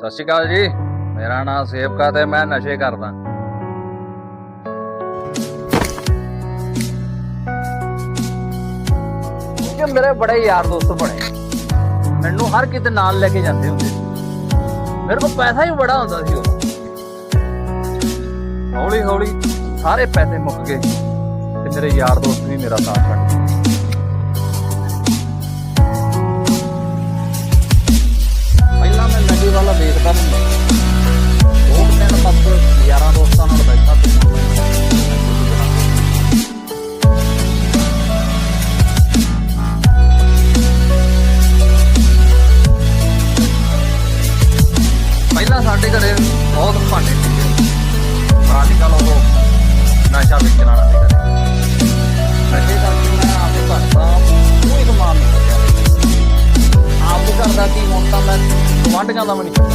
ਸਤਿ ਸ਼੍ਰੀ ਅਕਾਲ ਜੀ। ਮੇਰਾ ਨਾਮ ਸੇਵਕਾ ਤੇ ਮੈਂ ਨਸ਼ੇ ਕਰਦਾ। ਕਿ ਮੇਰੇ ਬੜੇ ਯਾਰ ਦੋਸਤ ਬਣੇ। ਮੈਨੂੰ ਹਰ ਕਿਤੇ ਨਾਲ ਲੈ ਕੇ ਜਾਂਦੇ ਹੁੰਦੇ ਮੇਰੇ ਕੋਲ ਪੈਸਾ ਹੀ ਬੜਾ ਹੁੰਦਾ ਸੀ ਉਹ ਹੌਲੀ ਹੌਲੀ ਸਾਰੇ ਪੈਸੇ ਮੁੱਕ ਗਏ। ਤੇ ਮੇਰੇ ਯਾਰ ਦੋਸਤ ਵੀ ਮੇਰਾ ਸਾਥ ਛੱਡ ਵਾਲਾ ਵੇਖਦਾ ਹੁੰਦਾ ਉਹ ਦਿਨ ਤੱਕ ਯਾਰਾਂ ਦੋਸਤਾਂ ਨਾਲ ਬੈਠਾ ਤੇ ਪਹਿਲਾਂ ਸਾਡੇ ਘਰੇ ਬਹੁਤ ਭਾਂਡੇ ਸੀਗੇ ਪਰ ਅੱਜ ਕੱਲ ਉਹ ਨਸ਼ਾ ਵੇਚਣ ਵਾਲਾ ਗਵਾਂਢੀਆਂ ਦਾ ਵੀ ਨਹੀਂ ਚੁੱਕਾ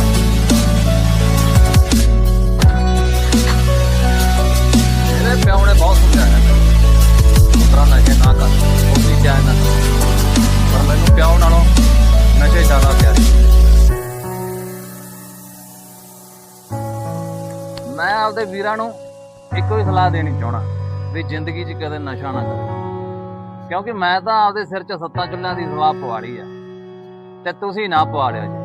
ਮੇਰੇ ਪਿਓ ਨੇ ਬਹੁਤ ਸਮਝਾਇਆ ਮੈਨੂੰ ਨਸ਼ੇ ਨਾ ਕਰ, ਉਹ ਵੀ ਚਾਹੇ ਨਾ। ਪਰ ਮੈਨੂੰ ਪਿਓ ਨਾਲੋਂ ਨਸ਼ੇ ਜ਼ਿਆਦਾ ਪਿਆਰੇ ਮੈਂ ਆਪਦੇ ਵੀਰਾਂ ਨੂੰ ਇੱਕੋ ਹੀ ਸਲਾਹ ਦੇਣੀ ਚਾਹਣਾ ਵੀ ਜ਼ਿੰਦਗੀ 'ਚ ਕਦੇ ਨਸ਼ਾ ਨਾ ਕਰੋ। ਕਿਉਂਕਿ ਮੈਂ ਤਾਂ ਆਪਦੇ ਸਿਰ 'ਚ ਸੱਤਾਂ ਚੁੱਲ੍ਹਿਆਂ ਦੀ ਸਵਾਹ ਪਵਾੜੀ ਆ। ਤੇ ਤੁਸੀਂ ਨਾ ਪਵਾ ਲਿਓ ਜੀ।